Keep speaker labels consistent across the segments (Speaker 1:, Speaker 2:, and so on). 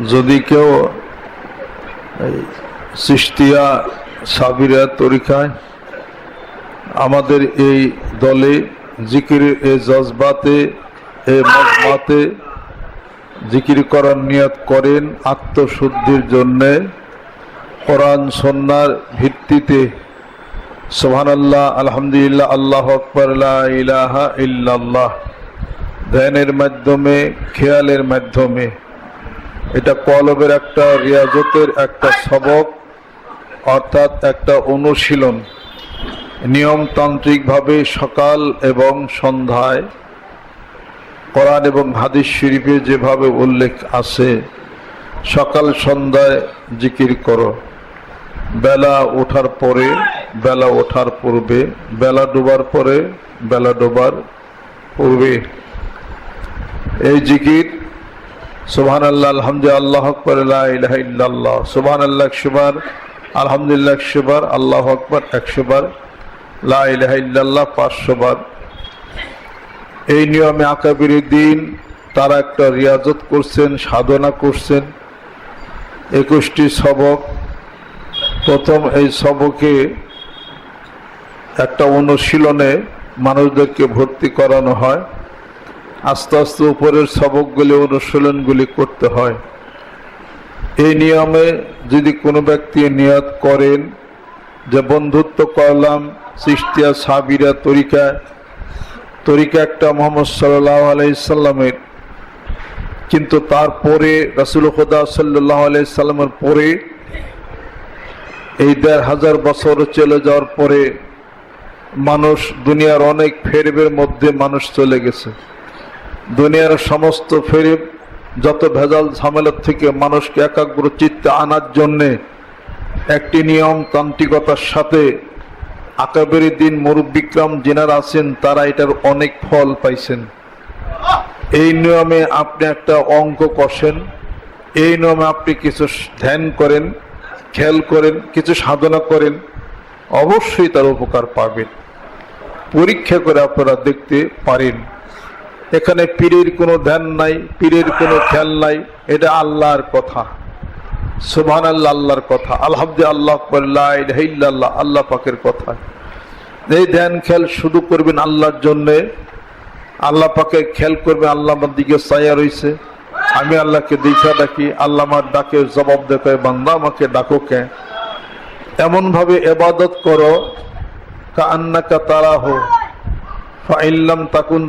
Speaker 1: যদি কেউ সৃষ্টিয়া, সাবিরা তরিকায় আমাদের এই দলে জিকির এ জজবাতে, এ মজমাতে জিকির করার নিয়ত করেন আত্মশুদ্ধির জন্যে, কোরআন সন্ন্যার ভিত্তিতে। সোহান আল্লাহ আলহামদুলিল্লাহ আল্লাহ ইলাহা ইল্লাল্লাহ। ধ্যানের মাধ্যমে, খেয়ালের মাধ্যমে। এটা কলবের একটা রিয়াজতের একটা সবক, অর্থাৎ একটা অনুশীলন। নিয়মতান্ত্রিকভাবে সকাল এবং সন্ধ্যায় কোরআন এবং হাদিস শরীফে যেভাবে উল্লেখ আছে, সকাল সন্ধ্যায় জিকির করো। বেলা ওঠার পরে, বেলা ওঠার পূর্বে, বেলা ডোবার পরে, বেলা ডোবার পূর্বে। এই জিকির সুবহান আল্লাহ আলহামদুলিল্লাহ, আল্লাহ আকবর ইলাহা ইল্লাল্লাহ সুবহান আল্লাহ একশোবার আলহামদুলিল্লাহ একশোবার আল্লাহ আকবর একশোবার লা ইলাহা ইল্লাল্লাহ পাঁচশো বার এই নিয়মে আকাবির দিন, তারা একটা রিয়াজত করছেন, সাধনা করছেন। একুশটি সবক। প্রথম এই সবকে একটা অনুশীলনে মানুষদেরকে ভর্তি করানো হয়। আস্তে আস্তে উপরের সবকগুলি অনুশীলনগুলি করতে হয়। এই নিয়মে যদি কোনো ব্যক্তি নিয়ত করেন যে বন্ধুত্ব করলাম, সৃষ্টিয়া, সাবিরা, তরিকা তরিকা একটা মোহাম্মদ সাল্লাহ আলাইসাল্লামের কিন্তু তারপরে রাসুল খোদা সাল্লাহ আলাইসাল্লামের পরে এই দেড় হাজার বছর চলে যাওয়ার পরে মানুষ দুনিয়ার অনেক ফেরবের মধ্যে মানুষ চলে গেছে। দুনিয়ার সমস্ত ফেরিব যত ভেজাল ঝামেলার থেকে মানুষকে একাগ্র চিত্তে আনার জন্যে একটি নিয়ম তান্ত্রিকতার সাথে আকাবের দিন মুরব্বিক্রম যেনারা আছেন, তারা এটার অনেক ফল পাইছেন। এই নিয়মে আপনি একটা অঙ্ক কষেন, এই নিয়মে আপনি কিছু ধ্যান করেন, খেয়াল করেন, কিছু সাধনা করেন, অবশ্যই তার উপকার পাবেন। পরীক্ষা করে আপনারা দেখতে পারেন। এখানে পীরের কোনো ধ্যান নাই, পীরের কোনো খেয়াল নাই, এটা আল্লাহর কথা। সুবহান আল্লাহ আল্লাহর কথা। আলহামদুলিল্লাহ আল্লাহ আল্লাহ আল্লাহ পাকের কথা। এই ধ্যান খেয়াল শুধু করবেন আল্লাহর জন্যে। আল্লাহ পাকে খেয়াল করবে আল্লাহ আমার দিকে ছায়া রয়েছে আমি আল্লাহকে দেখা ডাকি, আল্লাহ আমার ডাকে জবাব দেখায় বান্দা, আমাকে ডাকো কে? এমনভাবে এবাদত করো কা আন্নাকা তারা হো তাকুন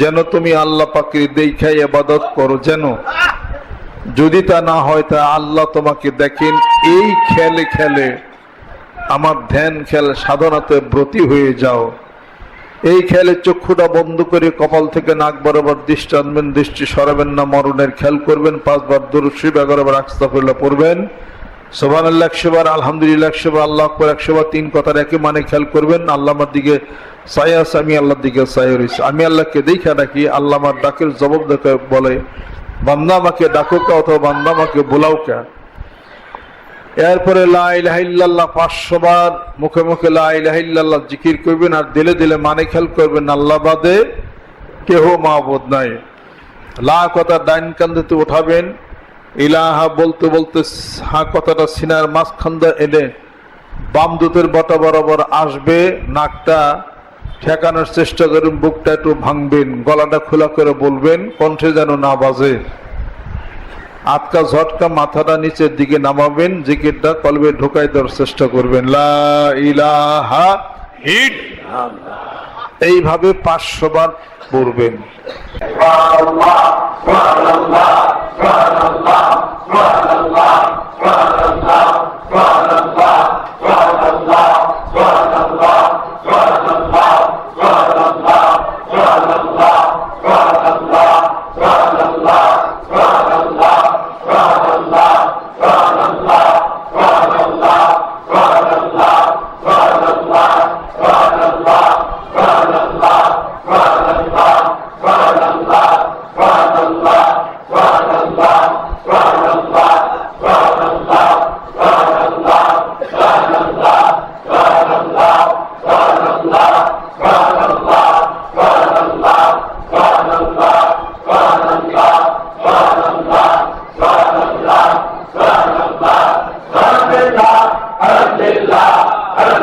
Speaker 1: যেন তুমি আল্লাহ পাকে দেখাই এবাদত করো যেন। যদি তা না হয় তা আল্লাহ তোমাকে দেখেন, এই খেলে খেলে আমার ধ্যান খেল সাধনাতে ব্রতী হয়ে যাও। এই খেলে চক্ষুটা বন্ধ করে কপাল থেকে নাক বরাবর দৃষ্টি আনবেন, দৃষ্টি সরাবেন না, মরণের খেয়াল করবেন, পাঁচবার দূর দরুশ্রী এগারোবার আকস্তাফুল্লাহ পড়বেন। সোভান আল্লাহ একশোবার আলহামদুলিল্লাহ, একশোবার আল্লাহ আকবর, একশোবার তিন কথার একই মানে খেয়াল করবেন। আল্লাহ আমার দিকে সায়াস আমি আল্লাহর দিকে সায়া আমি আল্লাহকে দেখা আল্লাহ আমার ডাকের জবাব দেখে বলে, বান্দা আমাকে ডাকো কে অথবা বান্দা আমাকে বোলাও কে? এরপরে লাইল্লাহ পাঁচশো বার মুখে মুখে লাইল্লাহ জিকির করবেন আর দিলে দিলে মানে খেয়াল করবেন, আল্লাহ বাদে কেহ মাহবুদ নাই। লা কথা ডাইন কান্দিতে উঠাবেন ইলাহা বলতে বলতে হা কথাটা সিনার মাঝখান্দা এলে বাম দুতের বটা বরাবর আসবে নাকটা ঠেকানোর চেষ্টা করুন বুকটা একটু ভাঙবেন গলাটা খোলা করে বলবেন কণ্ঠে যেন না বাজে। আটকা ঝটকা মাথাটা নিচের দিকে নামাবেন জিকিরটা কলবে ঢোকাই দেওয়ার চেষ্টা করবেন। লা ইলাহা হিট। এইভাবে পাঁচশো বার পড়বেন।
Speaker 2: Allah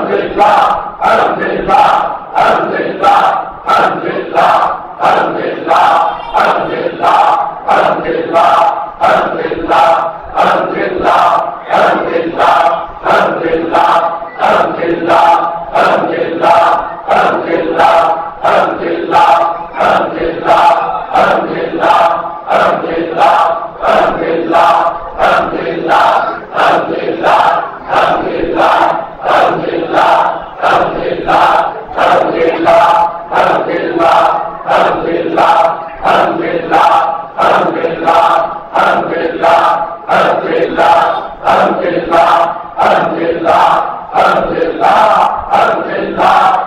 Speaker 2: الحمد لله الحمد لله الحمد 啊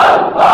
Speaker 1: আল্লাহ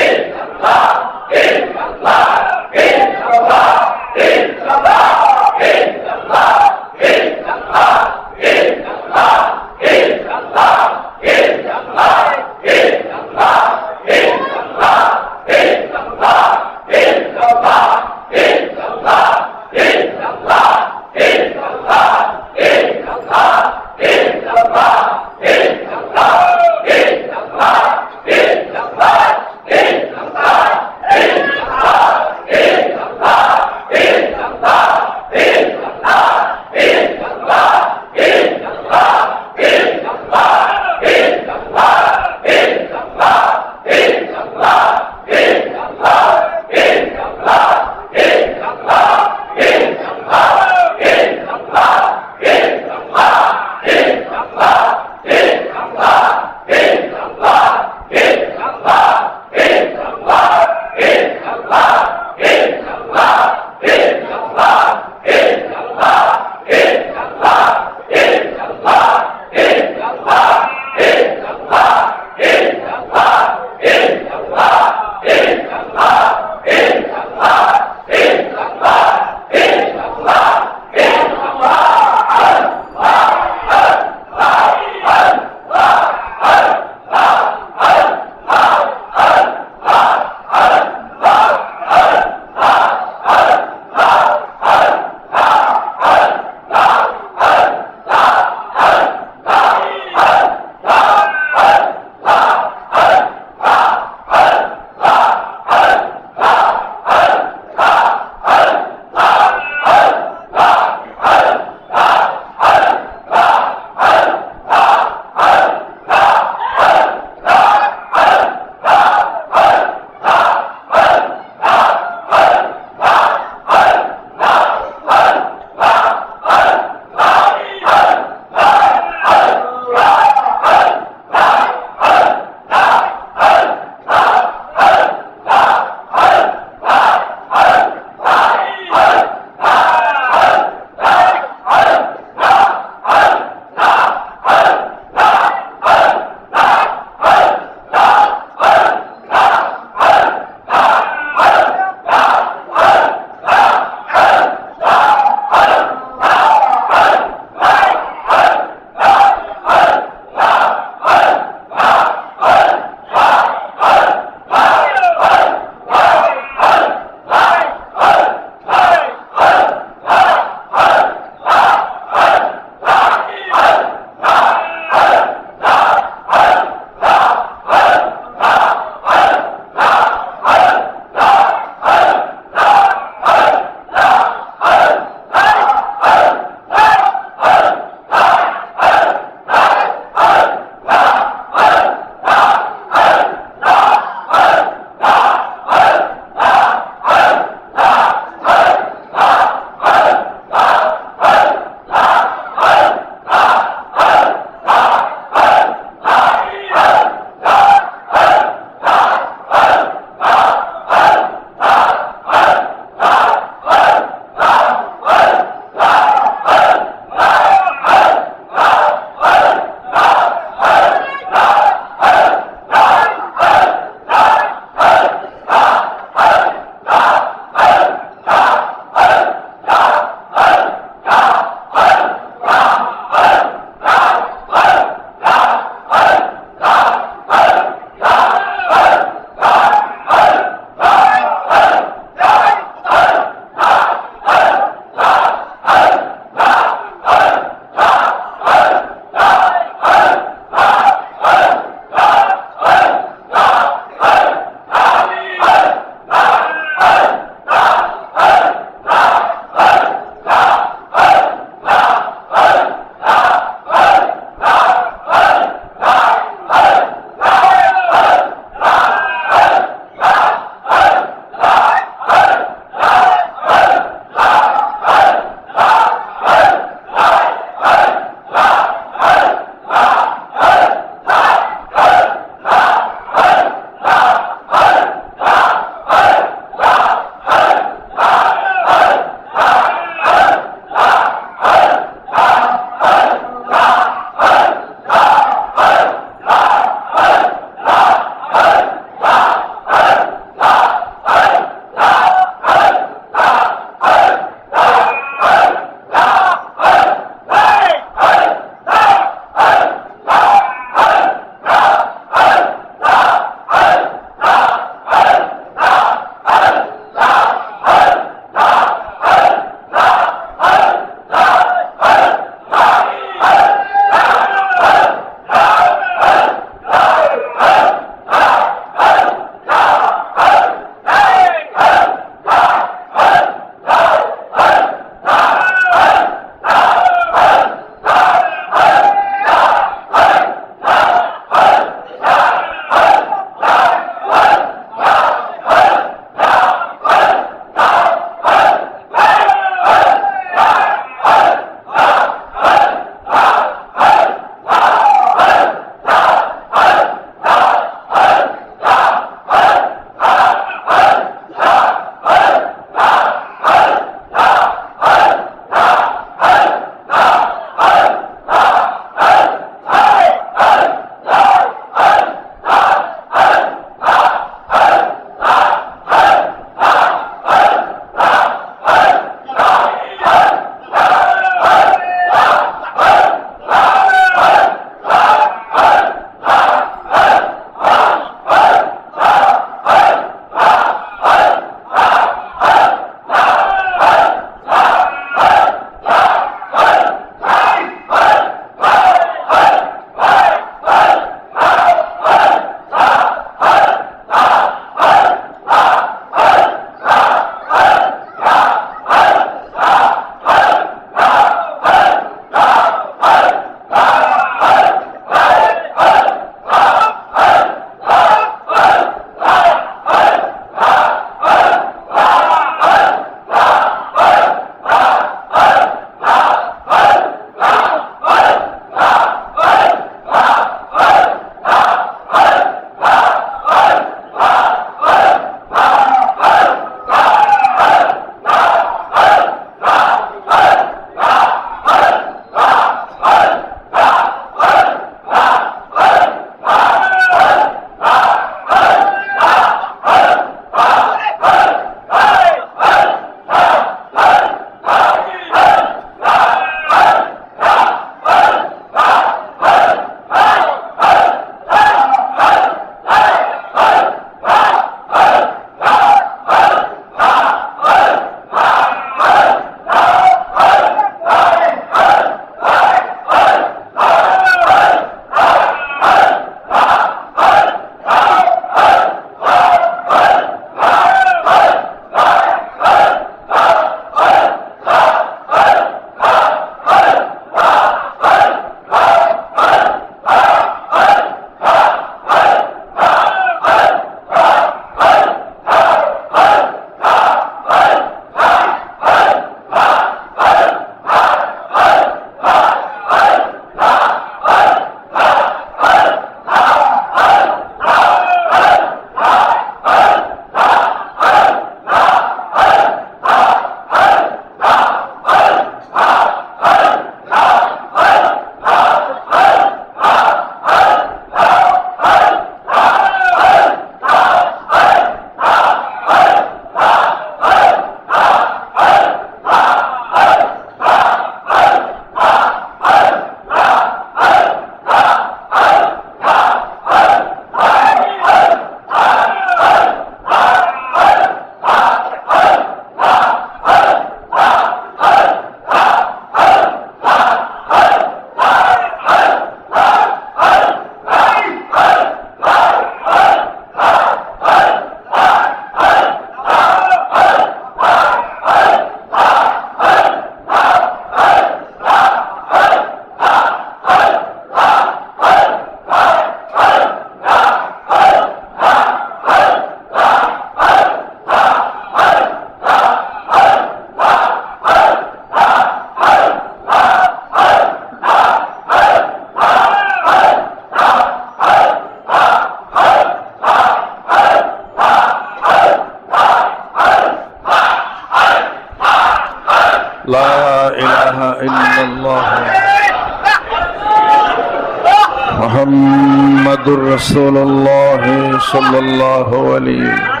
Speaker 1: الله عليه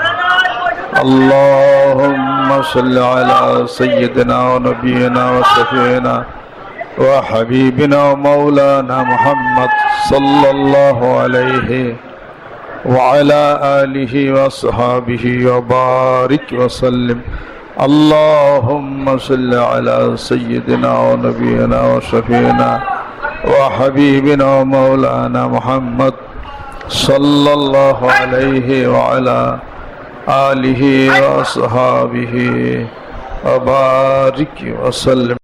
Speaker 1: اللهم صل على سيدنا ونبينا وشفينا وحبيبنا ومولانا محمد صلى الله عليه وعلى آله وصحابه وبارك وسلم. اللهم صل على سيدنا ونبينا وشفينا وحبيبنا ومولانا محمد صلى الله عليه وعلى آله وصحابه وبارك وسلم.